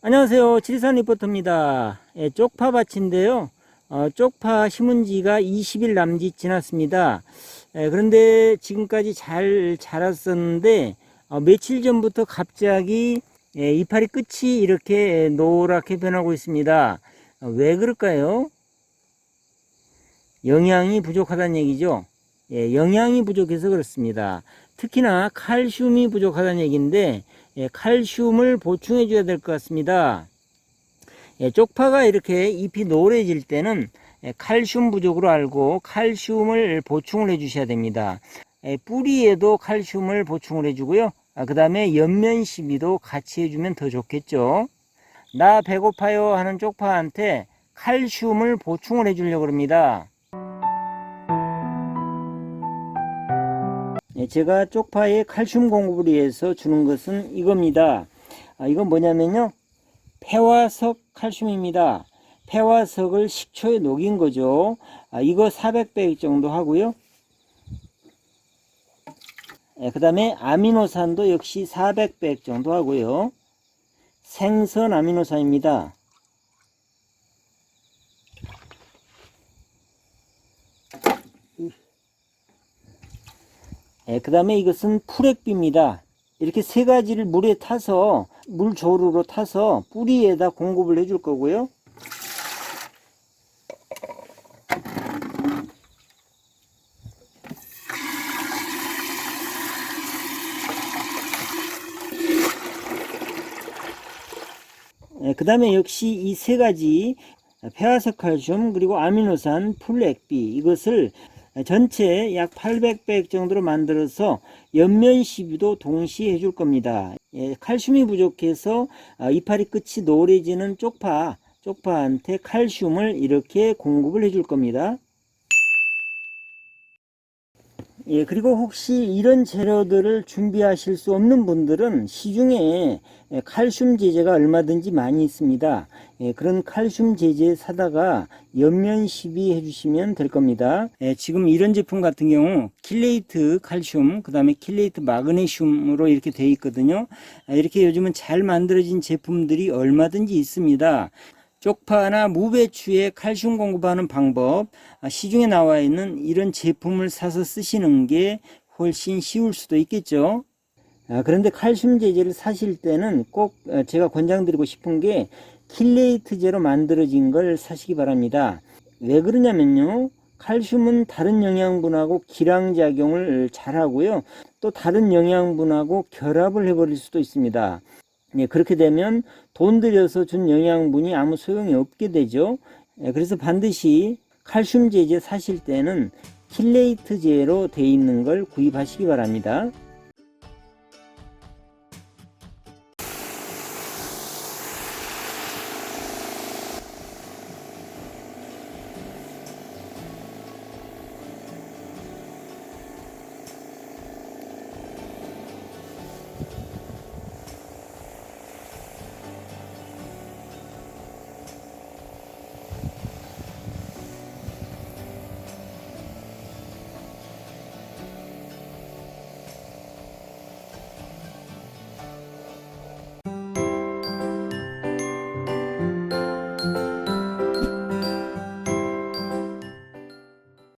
안녕하세요. 지리산 리포터입니다. 예, 쪽파 밭인데요. 어, 쪽파 심은 지가 20일 남짓 지났습니다. 예, 그런데 지금까지 잘 자랐었는데 어, 며칠 전부터 갑자기 예, 이파리 끝이 이렇게 노랗게 변하고 있습니다. 어, 왜 그럴까요? 영양이 부족하다는 얘기죠. 예, 영양이 부족해서 그렇습니다. 특히나 칼슘이 부족하다는 얘기인데 예, 칼슘을 보충해 줘야 될 것 같습니다. 예, 쪽파가 이렇게 잎이 노래질 때는 예, 칼슘 부족으로 알고 칼슘을 보충을 해 주셔야 됩니다. 예, 뿌리에도 칼슘을 보충을 해 주고요. 아, 그 다음에 옆면 시비도 같이 해주면 더 좋겠죠. 나 배고파요 하는 쪽파한테 칼슘을 보충을 해 주려고 합니다. 제가 쪽파에 칼슘 공급을 위해서 주는 것은 이겁니다. 아, 이건 뭐냐면요. 폐화석 칼슘입니다. 폐화석을 식초에 녹인 거죠. 아, 이거 400배 정도 하고요. 그 다음에 아미노산도 역시 400배 정도 하고요. 생선 아미노산입니다. 그 다음에 이것은 풀액비입니다. 이렇게 세 가지를 물에 타서 물 조루로 타서 뿌리에다 공급을 해줄 거고요. 그 다음에 역시 이 세 가지 폐화석 칼슘 그리고 아미노산 풀액비 이것을 전체 약 800백 정도로 만들어서 옆면 시비도 동시에 해줄 겁니다. 예, 칼슘이 부족해서 아, 이파리 끝이 노래지는 쪽파, 쪽파한테 칼슘을 이렇게 공급을 해줄 겁니다. 예, 그리고 혹시 이런 재료들을 준비하실 수 없는 분들은 시중에 예, 칼슘 제제가 얼마든지 많이 있습니다. 예, 그런 칼슘 제제 사다가 옆면 시비 해주시면 될 겁니다. 예, 지금 이런 제품 같은 경우 킬레이트 칼슘, 그 다음에 킬레이트 마그네슘으로 이렇게 되어 있거든요. 아, 이렇게 요즘은 잘 만들어진 제품들이 얼마든지 있습니다. 쪽파나 무배추에 칼슘 공급하는 방법, 아, 시중에 나와 있는 이런 제품을 사서 쓰시는 게 훨씬 쉬울 수도 있겠죠. 아, 그런데 칼슘 제제를 사실 때는 꼭 어, 제가 권장드리고 싶은 게 킬레이트제로 만들어진 걸 사시기 바랍니다. 왜 그러냐면요. 칼슘은 다른 영양분하고 기량작용을 잘 하고요. 또 다른 영양분하고 결합을 해버릴 수도 있습니다. 예, 그렇게 되면 돈 들여서 준 영양분이 아무 소용이 없게 되죠. 예, 그래서 반드시 칼슘 제제 사실 때는 킬레이트제로 되어 있는 걸 구입하시기 바랍니다.